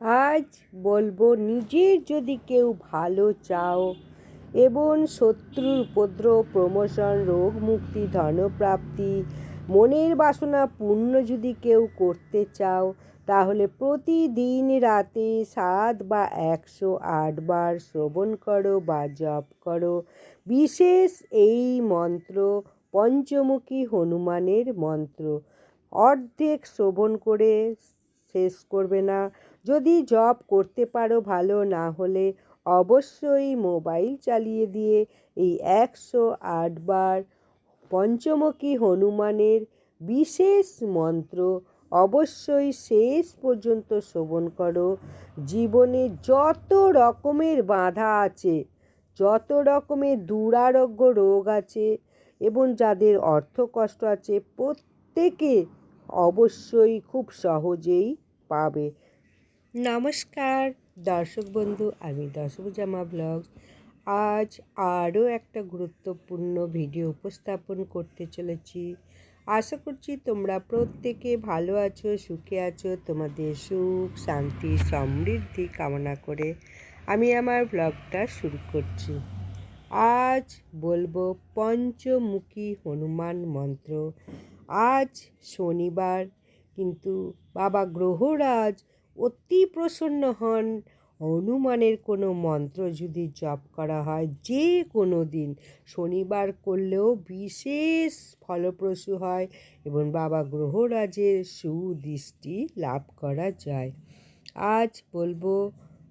আজ বলব নিজের যদি কেউ ভালো চাও এবং শত্রুর উপদ্রব, প্রমোশন, রোগ মুক্তি, ধনপ্রাপ্তি, মনের বাসনা পূর্ণ যদি কেউ করতে চাও, তাহলে প্রতিদিন রাতে সাত বা একশো আটবার শ্রবণ করো বা জপ করো। বিশেষ এই মন্ত্র পঞ্চমুখী হনুমানের মন্ত্র। অর্ধেক শ্রবণ করে শেষ করবে না। যদি জব করতে পারো ভালো, না হলে অবশ্যই মোবাইল চালিয়ে দিয়ে এই একশো আটবার পঞ্চমুখী হনুমানের বিশেষ মন্ত্র অবশ্যই শেষ পর্যন্ত শ্রবণ করো। জীবনে যত রকমের বাধা আছে, যত রকমের দুরারোগ্য রোগ আছে এবং যাদের অর্থ কষ্ট আছে, প্রত্যেকে অবশ্যই খুব সহজেই পাবে। নমস্কার, দর্শক বন্ধু, আমি জামা ব্লগস। আজ আরও একটা গুরুত্বপূর্ণ ভিডিও উপস্থাপন করতে চলেছি। আশা করছি তোমরা প্রত্যেকে ভালো আছো, সুখে আছো, তোমাদের সুখ, শান্তি, সমৃদ্ধি কামনা করে আমি আমার ব্লগটা শুরু করছি। আজ বলব পঞ্চমুখী হনুমান মন্ত্র। আজ শনিবার, কিন্তু বাবা গ্রহরাজ অতি প্রসন্ন হন। হনুমানের কোনো মন্ত্র যদি জপ করা হয়, যে কোনো দিন শনিবার করলেও বিশেষ ফলপ্রসূ হয় এবং বাবা গ্রহরাজের সুদৃষ্টি লাভ করা যায়। আজ বলব,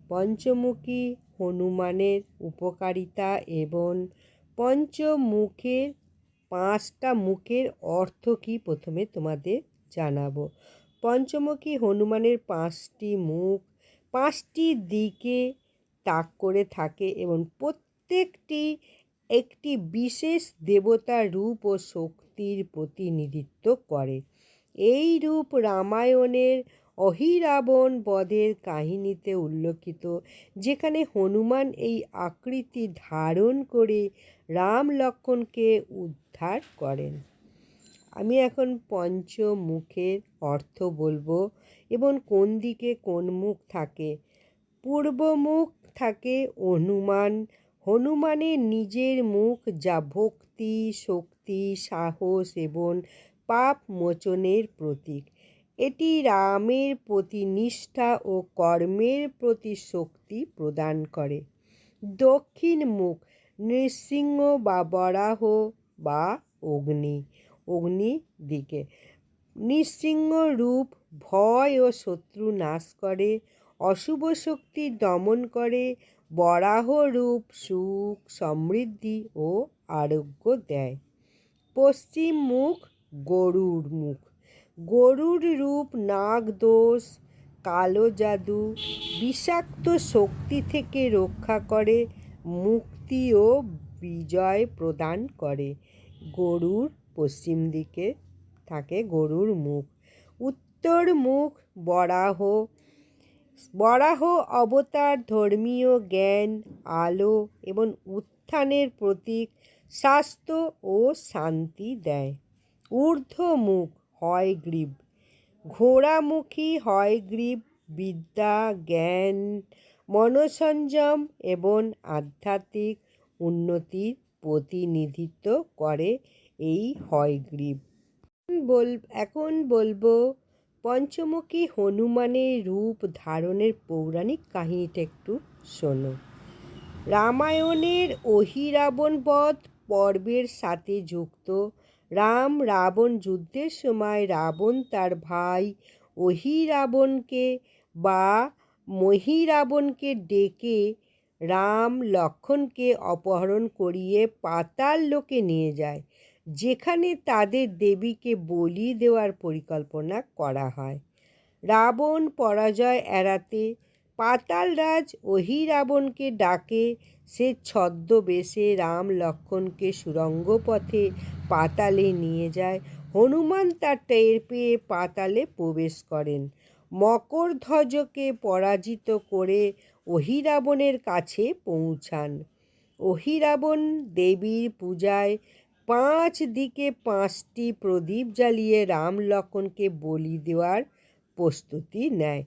পঞ্চমুখী হনুমানের উপকারিতা এবং পঞ্চমুখের পাঁচটা মুখের অর্থ কী প্রথমে তোমাদের জানাব। পঞ্চমুখী হনুমানের পাঁচটি মুখ, পাঁচটি দিকে তাক করে থাকে এবং প্রত্যেকটি একটি বিশেষ দেবতার রূপ ও শক্তির প্রতিনিধিত্ব করে। এই রূপ রামায়ণের অহিরাবণ বধের কাহিনীতে উল্লেখিত, যেখানে হনুমান এই আকৃতি ধারণ করে রাম লক্ষণকে উদ্ধার করেন। আমি এখন পঞ্চমুখের অর্থ বলব এবং কোন দিকে কোন মুখ থাকে। পূর্ব মুখ থাকে হনুমান হনুমানের নিজের মুখ যা ভক্তি, শক্তি, সাহস এবং পাপ মোচনের প্রতীক। এটি রামের প্রতি নিষ্ঠা ও কর্মের প্রতি শক্তি প্রদান করে। দক্ষিণ মুখ নৃসিংহ বা বরাহ বা অগ্নি। অগ্নি দিকে নৃসিংহ রূপ ভয় ও শত্রু নাশ করে, অশুভ শক্তি দমন করে বরাহ রূপ সুখ, সমৃদ্ধি ও আরোগ্য দেয়। পশ্চিম মুখ গরুর মুখ। গরুর রূপ নাগ দোষ, কালো জাদু, বিষাক্ত শক্তি থেকে রক্ষা করে, মুক্তি ও বিজয় প্রদান করে। গরুর পশ্চিম দিকে থাকে গরুর মুখ। উত্তর মুখ বরাহ। বরাহ অবতার, ধর্মীয় জ্ঞান, আলো এবং উত্থানের প্রতীক, স্বাস্থ্য ও শান্তি দেয়। ঊর্ধ্ব মুখ হয় গ্রীব ঘোড়ামুখী হয় গ্রীব বিদ্যা, জ্ঞান, মনসংযম এবং আধ্যাত্মিক উন্নতির প্রতিনিধিত্ব করে। এই হয়গ্রীব বল, এখন বলব, পঞ্চমুখী হনুমানের রূপ ধারণের পৌরাণিক কাহিনীটা একটু শোনো। রামায়ণের অহিরাবণ বধ পর্বের সাথে যুক্ত। রাম রাবণ যুদ্ধের সময় রাবণ তার ভাই অহিরাবণকে বা মহিরাবণকে ডেকে রাম লক্ষণকে অপহরণ করিয়ে পাতাল লোকে নিয়ে যায়। যেখানে তাদের দেবীকে বলি দেওয়ার পরিকল্পনা করা হয়। রাবণ পরাজয় এড়াতে পাতালরাজ অহিরাবণকে ডাকে। সে ছদ্মবেশে রাম লক্ষণকে সুরঙ্গ পথে পাতালে নিয়ে যায়। হনুমান তার টের পেয়ে পাতালে প্রবেশ করেন। মকরধ্বজকে পরাজিত করে অহিরাবণের কাছে পৌঁছান। অহিরাবণ দেবীর পূজায় পাঁচ দিকে পাঁচটি প্রদীপ জ্বালিয়ে রাম লক্ষণকে বলি দেওয়ার প্রস্তুতি নেয়।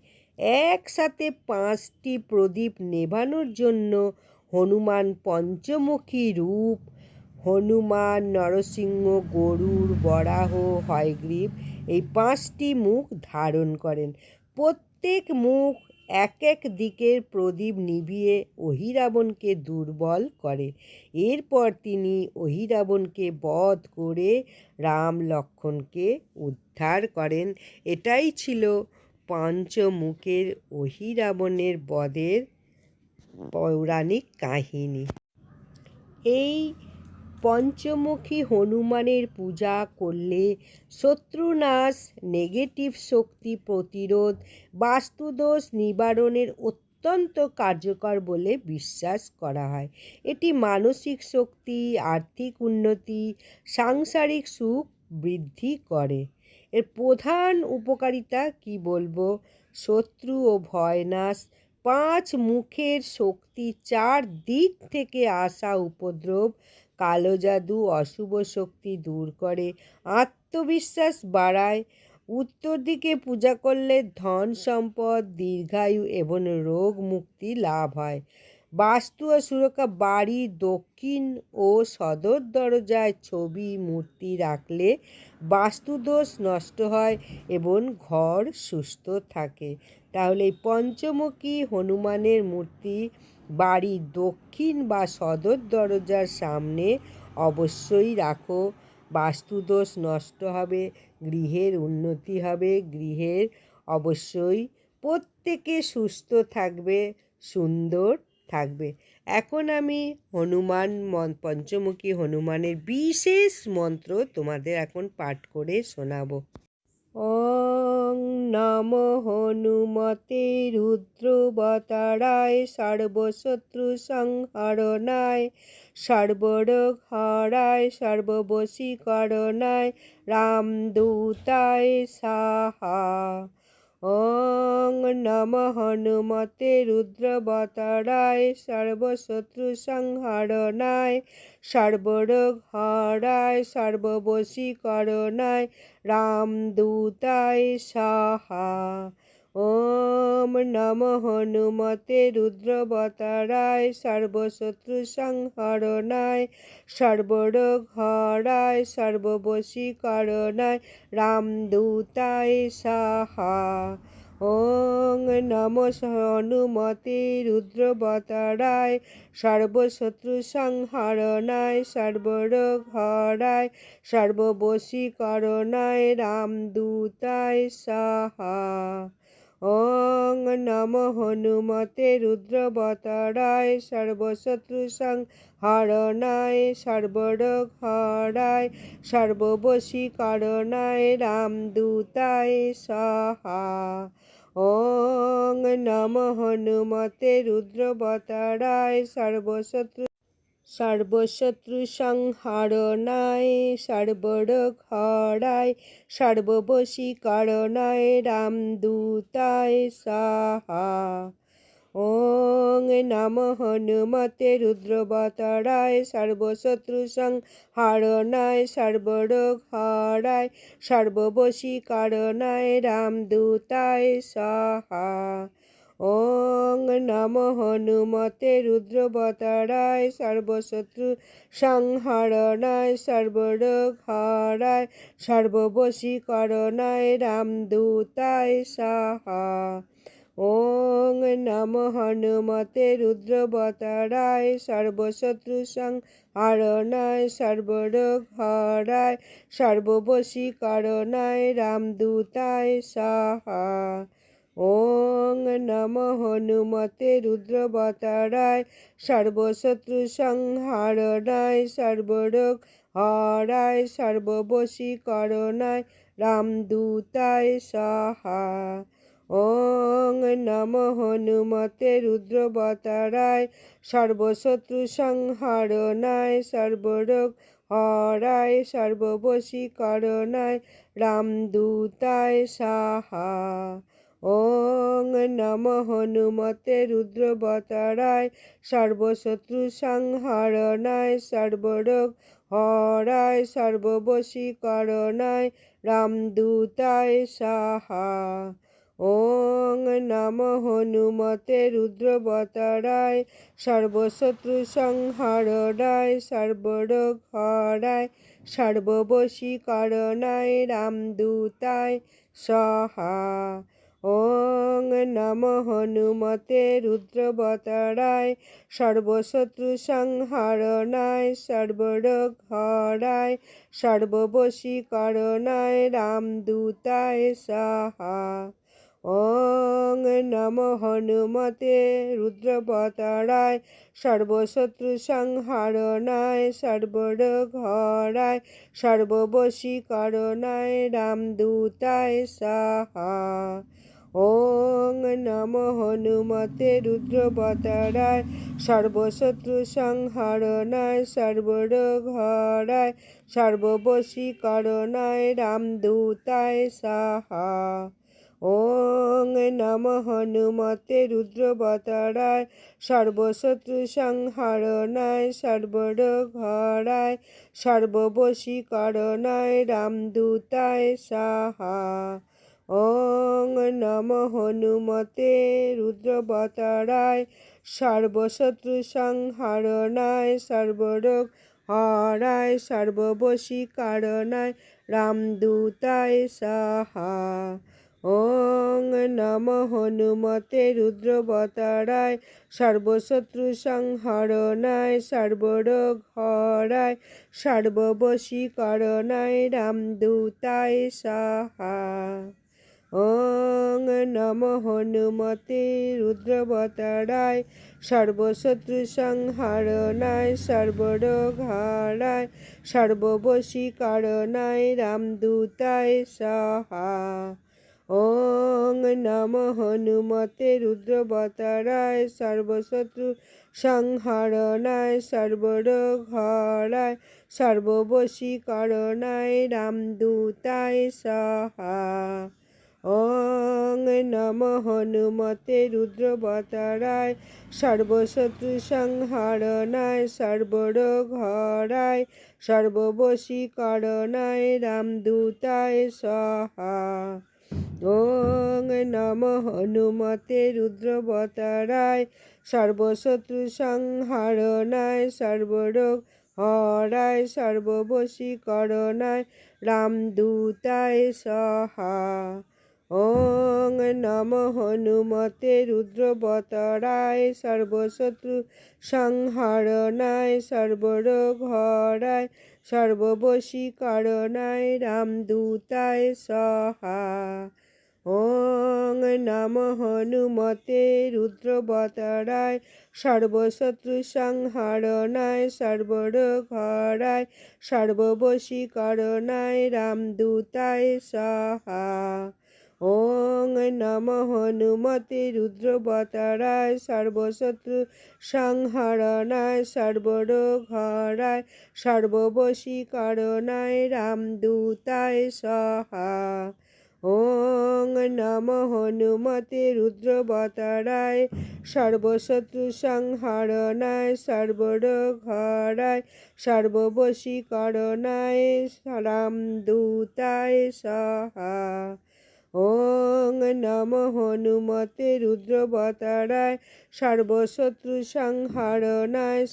একসাথে পাঁচটি প্রদীপ নেভানোর জন্য হনুমান পঞ্চমুখী রূপ, হনুমান, নরসিংহ গরুর বরাহ, হয়গ্রীব এই পাঁচটি মুখ ধারণ করেন। প্রত্যেক মুখ এক এক দিকের প্রদীপ নিভিয়ে অহিরাবণকে দুর্বল করে। এরপর তিনি অহিরাবণকে বধ করে রাম লক্ষ্মণকে উদ্ধার করেন। এটাই ছিল পঞ্চমুখের অহিরাবণের বধের পৌরাণিক কাহিনী। এই পঞ্চমুখী হনুমানের পূজা করলে শত্রুনাশ নেগেটিভ শক্তি প্রতিরোধ, বাস্তুদোষ নিবারণের অত্যন্ত কার্যকর বলে বিশ্বাস করা হয়। এটি মানসিক শক্তি, আর্থিক উন্নতি, সাংসারিক সুখ বৃদ্ধি করে। এর প্রধান উপকারিতা কি বলব? শত্রু ও ভয়নাশ, পাঁচ মুখের শক্তি চার দিক থেকে আসা উপদ্রব কালো জাদু অশুভ শক্তি দূর করে, আত্মবিশ্বাস বাড়ায়। উত্তর দিকে পূজা করলে ধন সম্পদ, দীর্ঘায়ু এবং রোগ মুক্তি লাভ হয়। বাস্তু ও সুরক্ষা বাড়ি দক্ষিণ ও সদর দরজায় ছবি, মূর্তি রাখলে বাস্তুদোষ নষ্ট হয় এবং ঘর সুস্থ থাকে। তাহলে পঞ্চমুখী হনুমানের মূর্তি বাড়ির দক্ষিণ বা সদর দরজার সামনে অবশ্যই রাখো। বাস্তুদোষ নষ্ট হবে, গৃহের উন্নতি হবে, গৃহের অবশ্যই প্রত্যেকে সুস্থ থাকবে, সুন্দর থাকবে। এখন আমি হনুমান পঞ্চমুখী হনুমানের বিশেষ মন্ত্র তোমাদের এখন পাঠ করে শোনাবো। ওং নম হনুমতে রুদ্রবতারায় সর্বশত্রু সংহরণায় সর্বরোগ হরায় সর্ববশীকরণায় রামদূতায় সাহা। ওং নম হনুমতে রুদ্রবতরায় সর্বশত্রু সংহরণায় সর্বরোগ হরায় সর্ববশীকরণায় রামদূতায় সাহা। ওম নম হনুমতে রুদ্রবতারায় সর্বশত্রু সংহরণায় সর্বরোগ হরায় সর্ববশীকরণায় রামদূতায় সাহা। ওং নম হনুমতে রুদ্রবতারায় সর্বশত্রু সংহরণায় সর্বরোগ হরায় সর্ববশীকরণায় রামদূতায় সাহা। নম হনুমতে রুদ্রবতরায় সর্বশত্রু সংহরণায় সর্বরোগ হরায় সর্ববশীকরণায় রামদূতায় সহা ওং নম হনুমতে রুদ্রবতরায় সর্বশত্রু সর্বশত্রু সংহারণায় সর্বরোগ হরায় সর্ববশীকরণায়, রামদূতায় সাহা। ওং নম হনুমতে রুদ্রবতরায় সর্বশত্রু সংহারণায় সর্বরোগ হরায় সর্ববশীকরণায়, রামদূতায় সাহা। ওং নম হনুমতে রুদ্রবতারায়, সর্বশত্রু সংহরণায় সর্বরোগ হরায় সর্ববশীকরণায় রামদূতায় সাহা। ওং নম হনুমতে রুদ্রবতারায়, সর্বশত্রু সংহরণায় সর্বরোগ হরায় সর্ববশীকরণায় রামদূতায় সাহা। ওং নম হনুমতে রুদ্রবতারায় সর্বশত্রু সংহারণায় সর্বরোগ হরায় সর্ববশীকরণায়, রামদূতায় সাহা। ওং নম হনুমতে রুদ্রবতারায় সর্বশত্রু সংহারণায় সর্বরোগ হরায় সর্ববশীকরণায়, রামদূতায় সাহা। ওং নম হনুমতে রুদ্রবতারায়, সর্বশত্রু সংহরণায় সর্বরোগ হরায় সর্ববশী সর্ববশীকরণায় রামদূতায় সাহা। ওং নম হনুমতে রুদ্রবতারায়, সর্বশত্রু সংহারণায় সর্বরোগ হরায় সর্ববশী সর্ববশীকরণায় রামদূতায় সহা। ওং নম হনুমতে রুদ্রবতারায়, সর্বশত্রু সংহারণায় সর্বরোগ হরায় সর্ববশীকরণায় রামদূতায় সাহা। ওং নম হনুমতে রুদ্রবতারায়, সর্বশত্রু সংহারণায় সর্বরোগ হরায় সর্ববশীকরণায় রামদূতায় সাহা। ওং নম হনুমতে রুদ্রবতারায়, সর্বশত্রু সংহারণায় হরায় সর্ববশীকরণায় রামদূতায় সাহা। ওং নম হনুমতে রুদ্রবতারায়, সর্বশত্রু সংহারণায় হরায় সর্ববশীকরণায় রামদূতায় সাহা। ওং নম হনুমতে রুদ্রবতারায় সর্বশত্রু সংহারণায় সর্বরোগ হরায়, সর্ববশীকরণায় রামদূতায় সাহা। ওং নম হনুমতে রুদ্রবতারায় সর্বশত্রু সংহরণায় সর্বরোগ হরায় সর্ববশী সর্ববশীকরণায় রামদূতায় সাহা। ওং নম হনুমতে রুদ্রবতারায় সর্বশত্রু সংহারণায় সর্বরোগ হারায় সর্ববশীকরণায় রামদূতায় সাহা। ওং নম হনুমতে রুদ্রবতারায় সর্বশত্রু সংহরণায় হরায় সর্ববশীকরণায় রামদূতায় সাহা। ওং নম হনুমতে রুদ্রবতারায় সর্বশত্রু সংহরণায় সর্বরোগ হরায় সর্ববশীকরণায় রামদূতায় সাহা ওং নম হনুমতে রুদ্রবতারায় সর্বশত্রু সংহারণায় সর্বরোগ হরায় সর্ববশীকরণায় রামদূতায় সহা ওং নম হনুমতে রুদ্রবতরায়, সর্বশত্রু সংহারণায় সর্বরোগ হরায় সর্ববশীকরণায় রামদূতায় সহা। ওং নম হনুমতে রুদ্রবতরায়, সর্বশত্রু সংহারণায় সর্বরোগ হরায় সর্ববশীকরণায় রামদূতায় সহা। ওং নম হনুমতে রুদ্রবতারায় সর্বশত্রু সংহরণায় হরায় সর্ববশীকরণায় রামদূতায় সহা। ওং নম হনুমতে রুদ্রবতারায় সর্বশত্রু সংহরণায় হরায় সর্ববশীকরণায় রামদূতায় সহা। ওং নম হনুমতে রুদ্রবতারায়, সর্বশত্রু সংহারণায়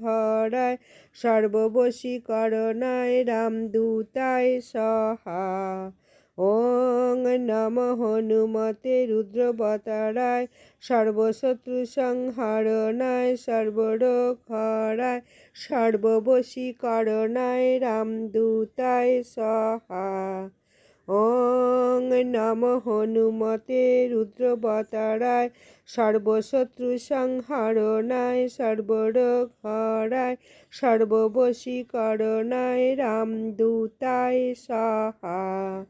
হরায় সর্ববশীকরণায় রামদূতায় সহা। ওং নম হনুমতে রুদ্রবতারায়, সর্বশত্রু সংহারণায় হরায় সর্ববশীকরণায় রামদূতায় সহা। ওং নম হনুমতে রুদ্রবতারায়, সর্বশত্রু সংহারণায় সর্বরোগ হরায় সর্ববশীকরণায় রামদূতায় সাহা।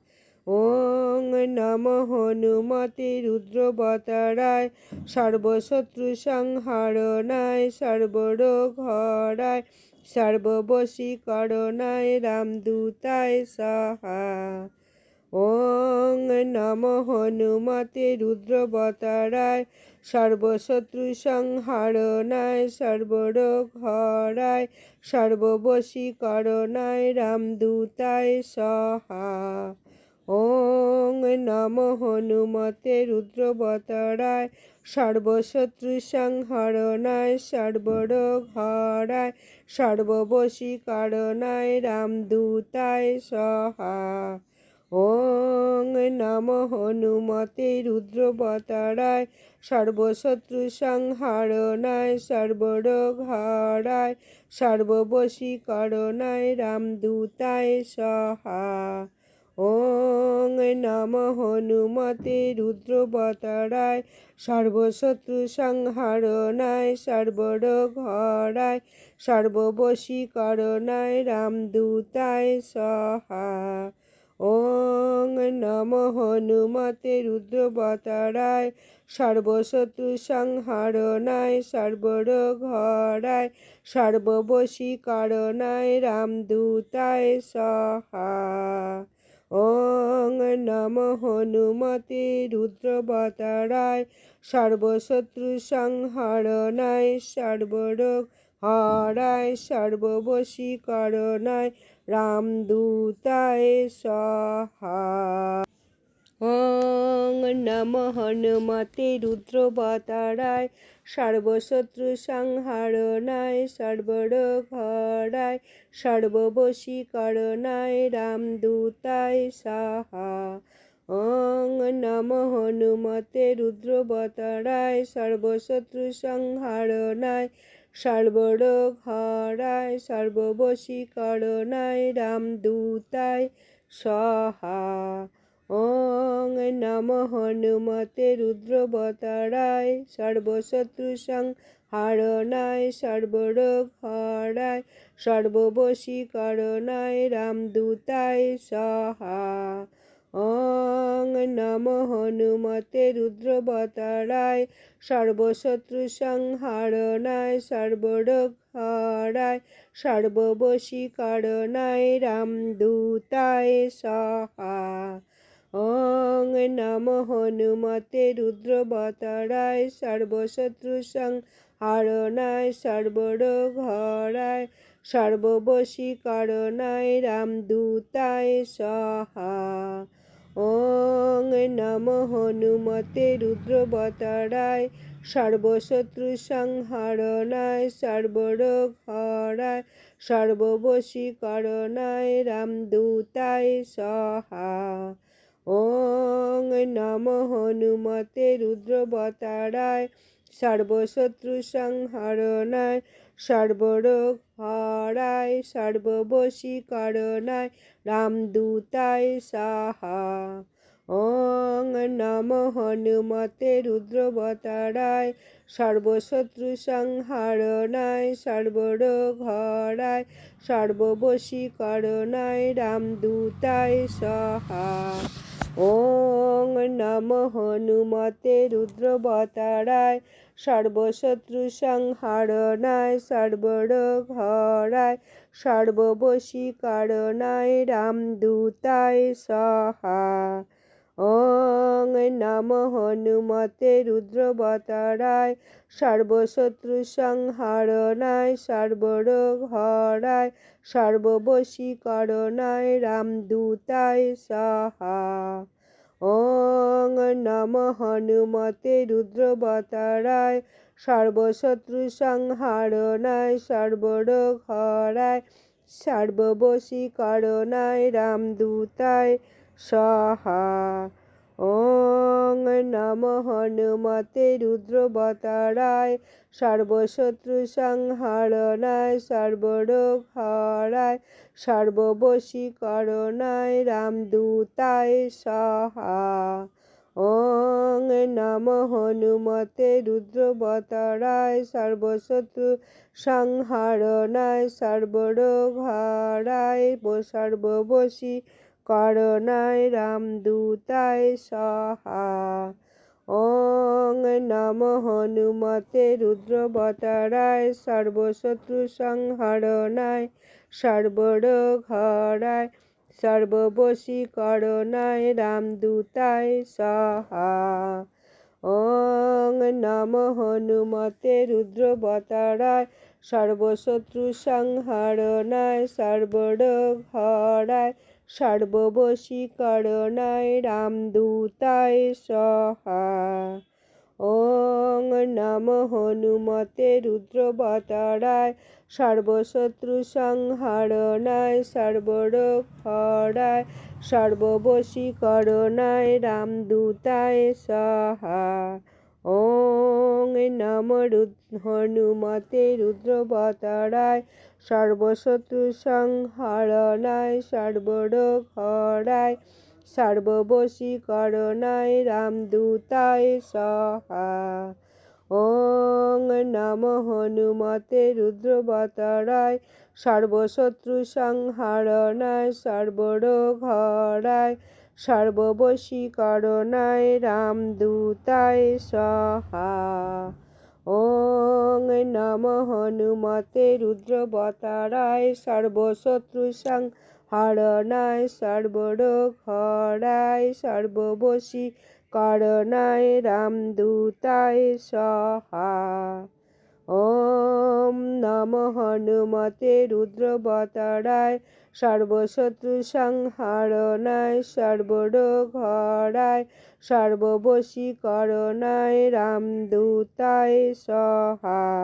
ওং নম হনুমতে রুদ্রবতারায়, সর্বশত্রু সংহারণায় সর্বরোগ হরায় সর্ববশীকরণায় রামদূতায় সাহা। ওং নম হনুমতে রুদ্রবতারায় সর্বশত্রু সংহারণায় সর্বরোগ হরায় সর্ববশীকরণায় রামদূতায় সহা। ওং নম হনুমতে রুদ্রবতরায় সর্বশত্রু সংহরণায় সর্বরোগ হরায় সর্ববশীকরণায় রামদূতায় সহা। ওং নম হনুমতে রুদ্রবতরায়, সর্বশত্রু সংহারণায় হরায় সর্ববশীকরণায় রামদূতায় সহা। ওং নম হনুমতে রুদ্রবতরায়, সর্বশত্রু সংহারণায় হরায় সর্ববশীকরণায় রামদূতায় সহা। ওং নম হনুমতে রুদ্রবতরায়, সর্বশত্রু সংহারণায় সর্বরোগ হরায় সর্ববশীকরণায় রামদূতায় সহা। ওং নম হনুমতে রুদ্রবতরায়, সর্বশত্রু সংহরণায় সর্বরোগ হরায় সর্ববশী সর্ববশীকরণায় রামদূতায় সহা। নম হনুমতে রুদ্রবতারায়, সর্বশত্রু সংহারণায় সর্বরোগ হরায় সর্ববশীকরণায় রামদূতায় সাহা। ওং নম হনুমতে রুদ্রবতরায়, সর্বশত্রু সংহারণায় সর্বরোগ হরায় সর্ববশীকরণায় রামদূতায় সহা। ওং নম হনুমতে রুদ্রবতরায় সর্বশত্রু সংহারণায় সর্বরোগ হরায় সর্ববশীকরণায় রামদূতায় সহা। ওং নম হনুমতে রুদ্রবতরায়, সর্বশত্রু সংহারণায় সর্বরোগ হরায় সর্ববশীকরণায় রামদূতায় সহা। অং নম হনুমতে রুদ্রবতারায়, সর্বশত্রু সংহারণায় সর্বরোগ হরায় সর্ববশীকরণায় রামদূতায় সহা। ওং নম হনুমতে রুদ্রবতরায়, সর্বশত্রু সংহারণায় সর্বরোগ হরায় সর্ববশীকরণায় রামদূতায় সহা। ওং নম হনুমতে রুদ্রবতারায়, সর্বশত্রু সংহরণায় সর্বরোগ হরায় সর্ববশী সর্ববশীকরণায়, রামদূতায় সাহা। ওং নম হনুমতে রুদ্রবতারায় সর্বশত্রু সংহারণায় সর্বরোগ হরায় সর্ববশী সর্ববশীকরণায়, রামদূতায় সহা। ওং নম হনুমতে রুদ্রবতারায় সর্বশত্রু সংহারণায় সর্বরোগ হরায় সর্ববশীকরণায়, রামদূতায় সহা। ওং নম হনুমতে রুদ্রবতারায় সর্বশত্রু সংহারণায় সর্বরোগ হরায় সর্ববশীকরণায়, রামদূতায় সহা। ওং নম হনুমতে রুদ্রবতারায় সর্বশত্রু সংহারণায় সর্বরোগ হরায় সর্ববশীকরণায় রামদূতায় সহা। ওং নম হনুমতে রুদ্রবতারায়, সর্বশত্রু সংহারণায় সর্বরোগ হরায় সর্ববশীকরণায় রামদূতায় সহা। ওং নম হনুমতে রুদ্রবতারায়, সর্বশত্রু সংহারণায় সর্বরোগ হরায় সর্ববশী করণায় রামদূতায় সহা। ওং নম হনুমতে রুদ্রবতারায়, সর্বশত্রু সংহরণায় সর্বরোগ হরায় সর্ববশী সর্ববশীকরণায় রামদূতায় সহা। ওং নম হনুমতে রুদ্রবতারায়, সর্বশত্রু সংহরণায় সর্বরোগ হরায় সর্ববশীকরণায় রামদূতায় সহা। ওং নম হনুমতে রুদ্রবতারায় সর্বশত্রু সংহারণায় সর্বরোগ হরায় সর্ববশীকরণায় রামদূতায় সহা। ওং নম হনুমতে রুদ্রবতারায় সর্বশত্রু সংহারণায় সর্বরোগ হরায় সর্ববশীকরণায় রামদূতায় সহা। ওং নম হনুমতে রুদ্রবতরায় সর্বশত্রু সংহারণায় সর্বরোগ হরায় সর্ববশীকরণায় রামদূতায় সহা। ওং নম হনুমতে রুদ্রবতারায় সর্বশত্রু সংহারণায় সর্বরোগ হরায় সর্ববশী করণায় রামদূতায় সহা। ওম নম হনুমতে রুদ্রবতারায় সর্বশত্রু সংহারণায় সর্বরোগ হরায় সর্ববশীকরণায় রামদূতায় সহা।